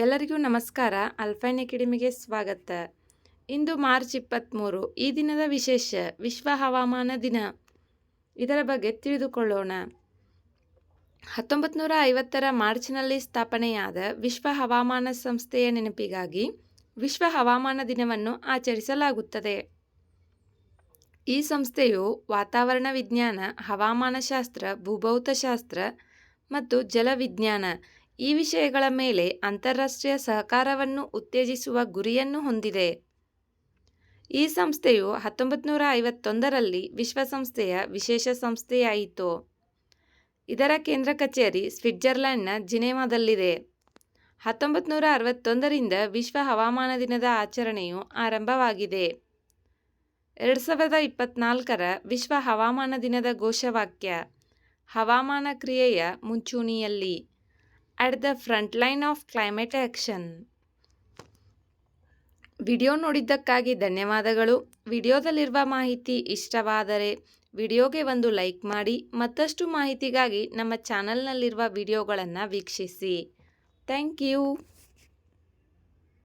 ಎಲ್ಲರಿಗೂ ನಮಸ್ಕಾರ. ಅಲ್ಫೈನ್ ಅಕಾಡೆಮಿಗೆ ಸ್ವಾಗತ. ಇಂದು ಮಾರ್ಚ್ ಇಪ್ಪತ್ತ್ಮೂರು ಈ ದಿನದ ವಿಶೇಷ, ವಿಶ್ವ ಹವಾಮಾನ ದಿನ. ಇದರ ಬಗ್ಗೆ ತಿಳಿದುಕೊಳ್ಳೋಣ. ಹತ್ತೊಂಬತ್ತು ನೂರ ಐವತ್ತರ ಮಾರ್ಚ್ನಲ್ಲಿ ಸ್ಥಾಪನೆಯಾದ ವಿಶ್ವ ಹವಾಮಾನ ಸಂಸ್ಥೆಯ ನೆನಪಿಗಾಗಿ ವಿಶ್ವ ಹವಾಮಾನ ದಿನವನ್ನು ಆಚರಿಸಲಾಗುತ್ತದೆ. ಈ ಸಂಸ್ಥೆಯು ವಾತಾವರಣ ವಿಜ್ಞಾನ ಹವಾಮಾನಶಾಸ್ತ್ರ ಭೂಭೌತಶಾಸ್ತ್ರ ಮತ್ತು ಜಲವಿಜ್ಞಾನ ಈ ವಿಷಯಗಳ ಮೇಲೆ ಅಂತಾರಾಷ್ಟ್ರೀಯ ಸಹಕಾರವನ್ನು ಉತ್ತೇಜಿಸುವ ಗುರಿಯನ್ನು ಹೊಂದಿದೆ. ಈ ಸಂಸ್ಥೆಯು ಹತ್ತೊಂಬತ್ತು ನೂರ ಐವತ್ತೊಂದರಲ್ಲಿ ವಿಶ್ವಸಂಸ್ಥೆಯ ವಿಶೇಷ ಸಂಸ್ಥೆಯಾಯಿತು. ಇದರ ಕೇಂದ್ರ ಕಚೇರಿ ಸ್ವಿಟ್ಜರ್ಲೆಂಡ್ನ ಜಿನೇವಾದಲ್ಲಿದೆ. ಹತ್ತೊಂಬತ್ತು ನೂರ ಅರವತ್ತೊಂದರಿಂದ ವಿಶ್ವ ಹವಾಮಾನ ದಿನದ ಆಚರಣೆಯು ಆರಂಭವಾಗಿದೆ. ಎರಡು ಸಾವಿರದ ಇಪ್ಪತ್ತ್ನಾಲ್ಕರ ವಿಶ್ವ ಹವಾಮಾನ ದಿನದ ಘೋಷವಾಕ್ಯ, ಹವಾಮಾನ ಕ್ರಿಯೆಯ ಮುಂಚೂಣಿಯಲ್ಲಿ. At the front line of climate action video ನೋಡಿದ್ದಕ್ಕಾಗಿ ಧನ್ಯವಾದಗಳು. ವಿಡಿಯೋದಲ್ಲಿರುವ ಮಾಹಿತಿ ಇಷ್ಟವಾದರೆ ವಿಡಿಯೋಗೆ ಒಂದು ಲೈಕ್ ಮಾಡಿ, ಮತ್ತಷ್ಟು ಮಾಹಿತಿಗಾಗಿ ನಮ್ಮ ಚಾನಲ್ನಲ್ಲಿರುವ ವಿಡಿಯೋಗಳನ್ನು ವೀಕ್ಷಿಸಿ. Thank you